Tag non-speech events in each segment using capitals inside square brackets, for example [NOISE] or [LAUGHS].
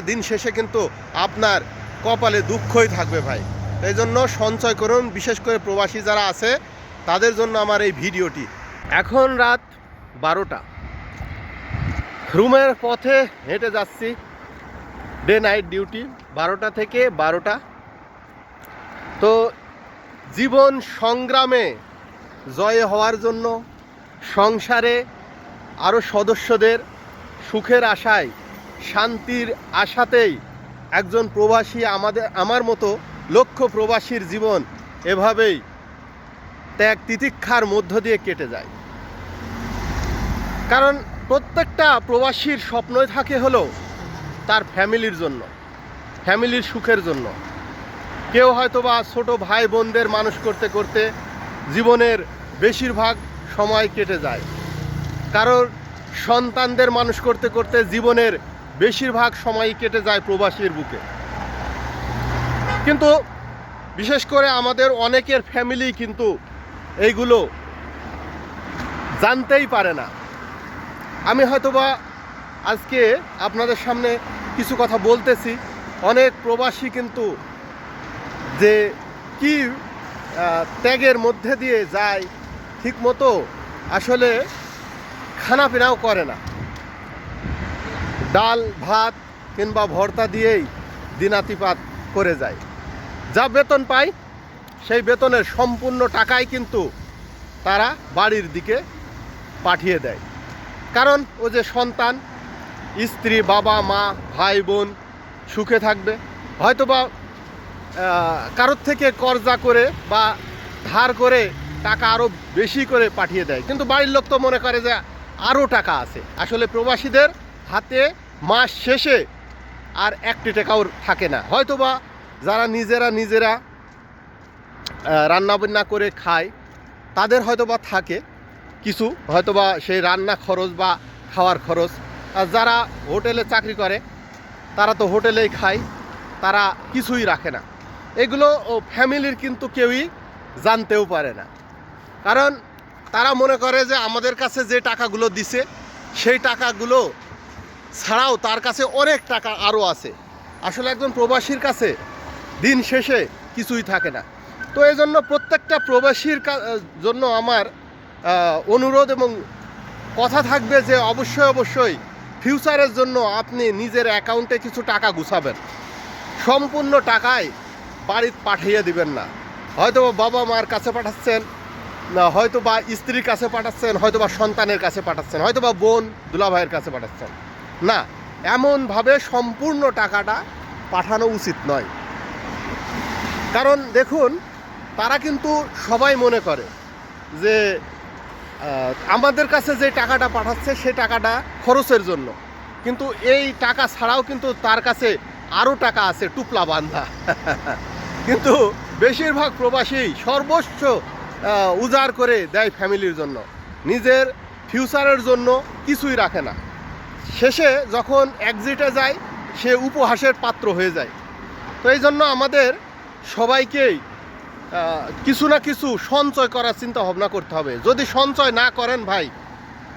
দিন শেষে কিন্তু আপনার কপালে দুঃখই থাকবে ভাই। এই জন্য সঞ্চয় করুন, বিশেষ করে প্রবাসী যারা আছে, তাদের জন্য আমার এই ভিডিওটি। এখন রাত বারোটা। রুমের পথে হেঁটে যাচ্ছি। ডে নাইট ডিউটি বারোটা থেকে বারোটা। তো জীবন সংগ্রামে জয় হওয়ার জন্য সংসারে আরও সদস্যদের সুখের আশায় শান্তির আশাতেই একজন প্রবাসী আমাদের, আমার মতো লক্ষ প্রবাসীর জীবন এভাবেই ত্যাগ তিতিক্ষার মধ্য দিয়ে কেটে যায়। কারণ প্রত্যেকটা প্রবাসীর স্বপ্নই থাকে হলো তার ফ্যামিলির জন্য, ফ্যামিলির সুখের জন্য। কেউ হয়তো বা ছোটো ভাই বোনদের মানুষ করতে করতে জীবনের বেশিরভাগ সময় কেটে যায়। কারোর সন্তানদের মানুষ করতে করতে জীবনের বেশিরভাগ সময় কেটে যায় প্রবাসীর বুকে। কিন্তু বিশেষ করে আমাদের অনেকের ফ্যামিলি কিন্তু এইগুলো জানতেই পারে না। আমি হয়তোবা আজকে আপনাদের সামনে কিছু কথা বলতেছি। অনেক প্রবাসী কিন্তু যে কি ত্যাগের মধ্যে দিয়ে যায়, ঠিকমতো আসলে খানাপিনাও করে না। ডাল, ভাত কিংবা ভর্তা দিয়েই দিনাতিপাত করে যায়। যা বেতন পায়, সেই বেতনের সম্পূর্ণ টাকাই কিন্তু তারা বাড়ির দিকে পাঠিয়ে দেয়। কারণ ও যে সন্তান, স্ত্রী, বাবা, মা, ভাই, বোন সুখে থাকবে। হয়তোবা কারোর থেকে কর্জা করে বা ধার করে টাকা আরও বেশি করে পাঠিয়ে দেয়। কিন্তু বাড়ির লোক তো মনে করে যে আরও টাকা আছে। আসলে প্রবাসীদের হাতে মাস শেষে আর একটি টাকাও থাকে না। হয়তোবা যারা নিজেরা নিজেরা রান্নাবান্না করে খায়, তাদের হয়তোবা থাকে কিছু। হয়তোবা সেই রান্না খরচ বা খাওয়ার খরচ। আর যারা হোটেলে চাকরি করে, তারা তো হোটেলেই খায়, তারা কিছুই রাখে না। এগুলো ও ফ্যামিলির কিন্তু কেউই জানতেও পারে না। কারণ তারা মনে করে যে আমাদের কাছে যে টাকাগুলো দিছে, সেই টাকাগুলো ছাড়াও তার কাছে অনেক টাকা আরও আছে। আসলে একজন প্রবাসীর কাছে দিন শেষে কিছুই থাকে না। তো এই জন্য প্রত্যেকটা প্রবাসীর জন্য আমার অনুরোধ এবং কথা থাকবে যে অবশ্যই অবশ্যই ফিউচারের জন্য আপনি নিজের অ্যাকাউন্টে কিছু টাকা গুছাবেন। সম্পূর্ণ টাকায় বাড়িতে পাঠিয়ে দিবেন না। হয়তো বাবা মার কাছে পাঠাচ্ছেন, না হয়তো বা স্ত্রীর কাছে পাঠাচ্ছেন হয়তো বা সন্তানের কাছে পাঠাচ্ছেন হয়তো বা বোন দুলাভাইয়ের কাছে পাঠাচ্ছেন। না, এমনভাবে সম্পূর্ণ টাকাটা পাঠানো উচিত নয়। কারণ দেখুন, তারা কিন্তু সবাই মনে করে যে আমাদের কাছে যে টাকাটা পাঠাচ্ছে সেই টাকাটা খরচের জন্য। কিন্তু এই টাকা ছাড়াও কিন্তু তার কাছে আরও টাকা আছে, টুপলা বান্ধা। [LAUGHS] কিন্তু বেশিরভাগ প্রবাসী সর্বোচ্চ উজাড় করে দেয় ফ্যামিলির জন্য। নিজের ফিউচারের জন্য কিছুই রাখে না। শেষে যখন এক্সিটে যায়, সে উপহাসের পাত্র হয়ে যায়। তো এই জন্য আমাদের সবাইকেই কিছু না কিছু সঞ্চয় করার চিন্তা ভাবনা করতে হবে। যদি সঞ্চয় না করেন ভাই,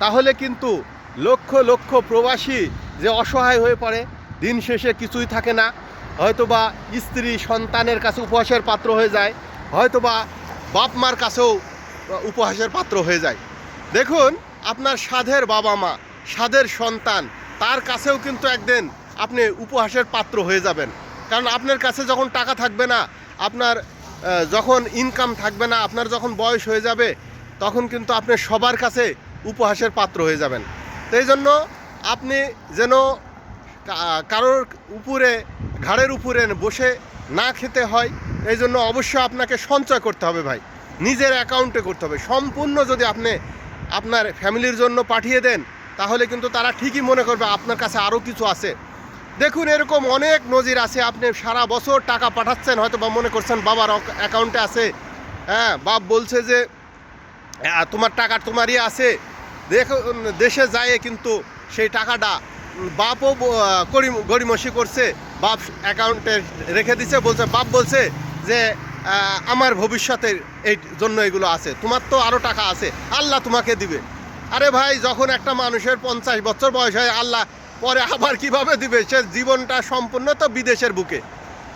তাহলে কিন্তু লক্ষ লক্ষ প্রবাসী যে অসহায় হয়ে পড়ে, দিন শেষে কিছুই থাকে না। হয়তোবা স্ত্রী সন্তানের কাছে উপহাসের পাত্র হয়ে যায়, হয়তোবা বাপ মার কাছেও উপহাসের পাত্র হয়ে যায়। দেখুন, আপনার সাধের বাবা মা সাধের সন্তান, তার কাছেও কিন্তু একদিন আপনি উপহাসের পাত্র হয়ে যাবেন। কারণ আপনার কাছে যখন টাকা থাকবে না, আপনার যখন ইনকাম থাকবে না, আপনার যখন বয়স হয়ে যাবে, তখন কিন্তু আপনি সবার কাছে উপহাসের পাত্র হয়ে যাবেন। তো জন্য আপনি যেন কারোর উপরে, ঘাড়ের উপরে বসে না খেতে হয়, এই জন্য অবশ্যই আপনাকে সঞ্চয় করতে হবে ভাই। নিজের অ্যাকাউন্টে করতে হবে। সম্পূর্ণ যদি আপনি আপনার ফ্যামিলির জন্য পাঠিয়ে দেন তাহলে কিন্তু তারা ঠিকই মনে করবে আপনার কাছে আরও কিছু আছে। দেখুন এরকম অনেক নজির আছে। আপনি সারা বছর টাকা পাঠাচ্ছেন হয়তো বা মনে করছেন বাবার অ্যাকাউন্টে আছে। হ্যাঁ বাপ বলছে যে তোমার টাকা তোমারই আছে। দেখো উম, দেশে যায় কিন্তু সেই টাকাটা বাপও গড়িমসি করছে। বাপ অ্যাকাউন্টে রেখে দিছে বলছে বাপ বলছে যে আমার ভবিষ্যতের এই জন্য এগুলো আছে। তোমার তো আরও টাকা আছে। আল্লাহ তোমাকে দিবে। আরে ভাই, যখন একটা মানুষের পঞ্চাশ বছর বয়স হয়, আল্লাহ পরে আবার কীভাবে দিবে? সে জীবনটা সম্পূর্ণ তো বিদেশের বুকে।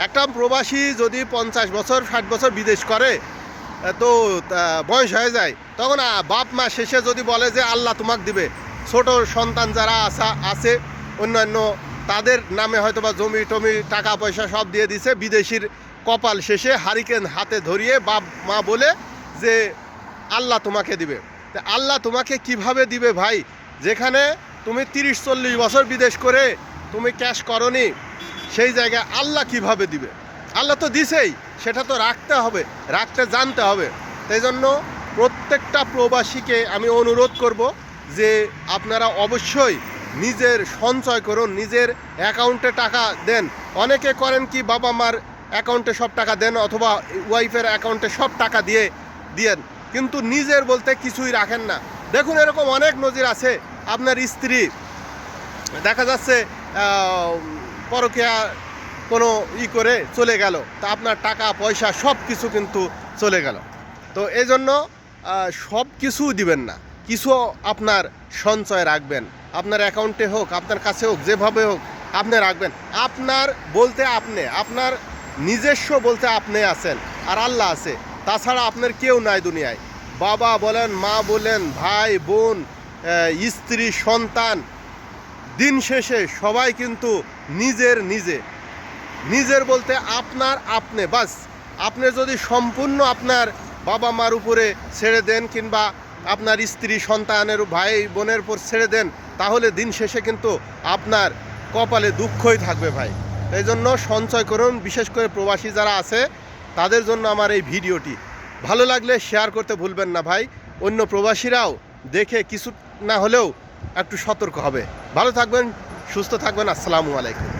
একটা প্রবাসী যদি পঞ্চাশ বছর, ষাট বছর বিদেশ করে, তো বয়স হয়ে যায়। তখন বাপ মা শেষে যদি বলে যে, আল্লাহ তোমাকে দিবে। ছোট সন্তান যারা আসা, আছে, অন্যান্য, তাদের নামে হয়তো বা জমি টমি, টাকা পয়সা সব দিয়ে দিছে। বিদেশির কপাল শেষে হারিকেন হাতে ধরিয়ে বাপ মা বলে যে, আল্লাহ তোমাকে দিবে। তা আল্লাহ তোমাকে কীভাবে দিবে ভাই? যেখানে তুমি তিরিশ, চল্লিশ বছর বিদেশ করে তুমি ক্যাশ করনি, সেই জায়গায় আল্লাহ কীভাবে দিবে? আল্লাহ তো দিছেই, সেটা তো রাখতে হবে, রাখতে জানতে হবে। তাই জন্য প্রত্যেকটা প্রবাসীকে আমি অনুরোধ করব যে আপনারা অবশ্যই নিজের সঞ্চয় করুন, নিজের অ্যাকাউন্টে টাকা দেন। অনেকে করেন কি বাবা মার অ্যাকাউন্টে সব টাকা দেন অথবা ওয়াইফের অ্যাকাউন্টে সব টাকা দিয়ে, দিয়েন। কিন্তু নিজের বলতে কিছুই রাখেন না। দেখুন, এরকম অনেক নজির আছে আপনার স্ত্রী। দেখা যাচ্ছে পরকীয়া কোনো ই করে চলে গেল। তা আপনার টাকা, পয়সা সব কিছু কিন্তু চলে গেল। তো এই জন্য সব কিছু দিবেন না। কিছু আপনার সঞ্চয় রাখবেন। আপনার অ্যাকাউন্টে হোক, আপনার কাছে হোক, যেভাবে হোক, আপনি রাখবেন। আপনার বলতে আপনি, আপনার নিজস্ব বলতে আপনি আছেন। আর আল্লাহ আছে। তাছাড়া আপনার কেউ নাই দুনিয়ায়। বাবা বলেন, মা বলেন, ভাই, বোন স্ত্রী, সন্তান, দিন শেষে সবাই কিন্তু নিজের নিজে। নিজের বলতে আপনার আপনি, বাস। আপনি যদি সম্পূর্ণ আপনার বাবা মার উপরে ছেড়ে দেন কিংবা আপনার স্ত্রী, সন্তানের ভাই, বোনের উপর ছেড়ে দেন, তাহলে দিন শেষে কিন্তু আপনার কপালে দুঃখই থাকবে ভাই। এই জন্য সঞ্চয় করুন, বিশেষ করে প্রবাসী যারা আছে তাদের জন্য আমার এই ভিডিওটি। ভালো লাগলে শেয়ার করতে ভুলবেন না ভাই। অন্য প্রবাসীরাও দেখে কিছু না হলেও একটু সতর্ক হবে। ভালো থাকবেন, সুস্থ থাকবেন, আসসালামু আলাইকুম।